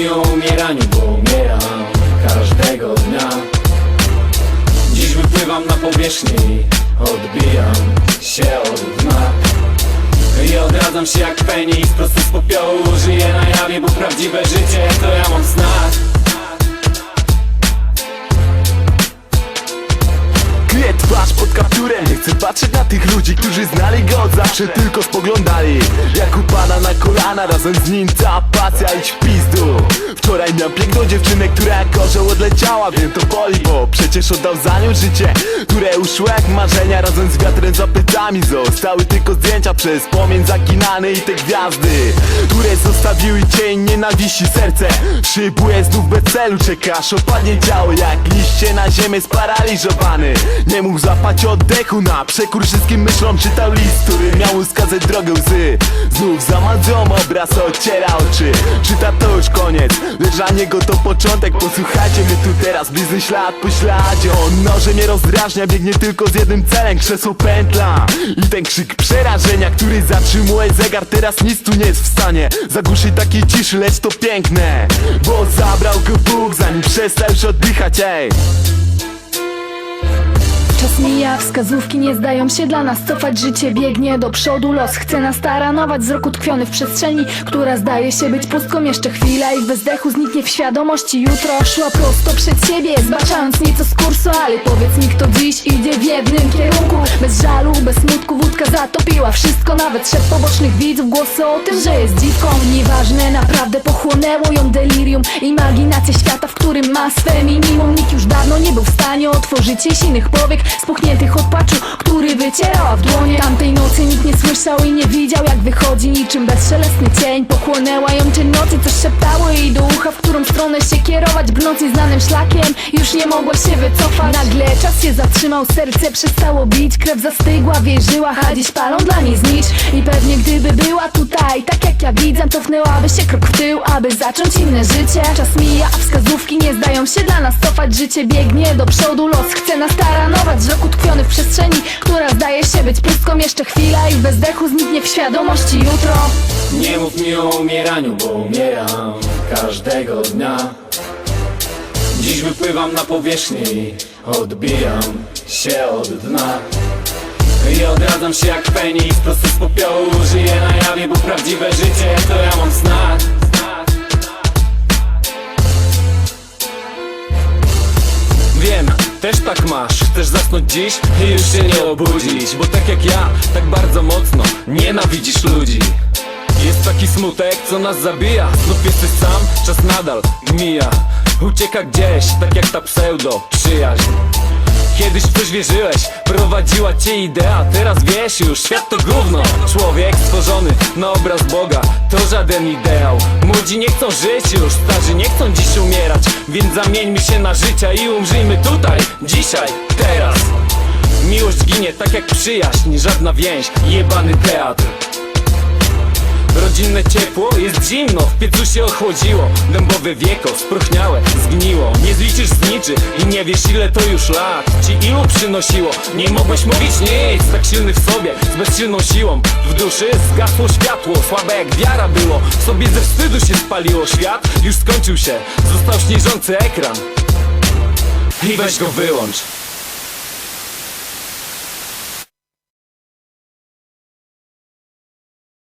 mi o umieraniu, bo umieram każdego dnia. Dziś wypływam na powierzchnię i odbijam się od dna. I odradzam się jak Feniks, prosto z popiołu. Żyję na jawie, bo prawdziwe życie to ja mam w chcę patrzeć na tych ludzi, którzy znali go od zawsze Tylko spoglądali. Jak upada na kolana Razem z nim ta pasja w pizdu Wczoraj miałem piękną dziewczynę, która jak orzeł odleciała Wiem to boli, bo przecież oddał za nią życie Które uszło jak marzenia. Razem z wiatrem za plecami Zostały tylko zdjęcia przez płomień zaginany I te gwiazdy, które zostawiły cień nienawiści. Serce Szybuje znów bez celu, czekasz. Opadnie działo Jak liście na ziemię sparaliżowany. Nie mógł zapać oddechu na przekór wszystkim myślom Czytał list, który miał mu wskazać drogę łzy. Znów zamadzą obraz, ociera oczy. Czyta to już koniec, lecz dla niego to początek. Posłuchajcie mnie tu teraz, blizny ślad po śladzie. On noże mnie rozdrażnia, biegnie tylko z jednym celem Krzesło pętla. I ten krzyk przerażenia Który zatrzymuje zegar, teraz nic tu nie jest w stanie. Zagłuszyć takiej ciszy, lecz to piękne Bo zabrał go Bóg, zanim przestał już oddychać, ej mija, wskazówki nie zdają się dla nas. Cofać Życie biegnie do przodu, los chce nas taranować. Wzrok utkwiony w przestrzeni, która zdaje się być pustką. Jeszcze chwila i w bezdechu zniknie w świadomości. Jutro szła prosto przed siebie, zbaczając nieco z kursu. Ale powiedz mi kto dziś idzie w jednym kierunku? Bez żalu, bez smutku wódka zatopiła wszystko Nawet szef pobocznych widzów głosy o tym, że jest dziwką. Nieważne, naprawdę pochłonęło ją delirium. Imaginacja świata, w którym ma swe minimum. Nikt już dawno nie był w stanie otworzyć jej silnych powiek. Spuchniętych słyszał i nie widział jak wychodzi Niczym bezszelestny cień. Pochłonęła ją cień nocy, coś szeptało jej do ucha W którą stronę się kierować, brnąc nieznanym szlakiem Już nie mogła się wycofać. Nagle czas się zatrzymał, serce przestało bić. Krew zastygła w jej żyłach, a dziś palą dla niej znicz. I pewnie gdyby była tutaj, tak jak ja widzę Cofnęłaby się krok w tył, aby zacząć inne życie. Czas mija, a wskazówki nie zdają się dla nas cofać. Życie biegnie do przodu, los chce nas taranować. Wzrok utkwiony w przestrzeni, która być pustką Jeszcze chwila i w bezdechu zniknie w świadomości jutro. Nie mów mi o umieraniu, bo umieram każdego dnia. Dziś wypływam na powierzchnię i odbijam się od dna. I odradzam się jak Feniks, prosto z popiołu. Żyję na jawie, bo prawdziwe życie to ja mam w też tak masz Chcesz zasnąć dziś? I już się nie obudzić Bo tak jak ja, tak bardzo mocno nienawidzisz ludzi. Jest taki smutek, co nas zabija. Znów jesteś sam, czas nadal mija. Ucieka gdzieś, tak jak ta pseudo przyjaźń Kiedyś w coś wierzyłeś, prowadziła cię idea Teraz wiesz już, świat to gówno. Człowiek stworzony na obraz Boga To żaden ideał. Młodzi nie chcą żyć już, starzy nie chcą dziś umierać Więc zamieńmy się na życia i umrzyjmy tutaj Dzisiaj, teraz. Miłość ginie tak jak przyjaźń, żadna więź Jebany teatr. Rodzinne ciepło, jest zimno, w piecu się ochłodziło Dębowe wieko, spróchniałe, zgniło. Nie zliczysz i nie wiesz ile to już lat Ci ilu przynosiło, nie mogłeś mówić nic Tak silny w sobie, z bezsilną siłą. W duszy zgasło światło, słabe jak wiara było. W sobie ze wstydu się spaliło Świat już skończył się, został śnieżący ekran. I weź go wyłącz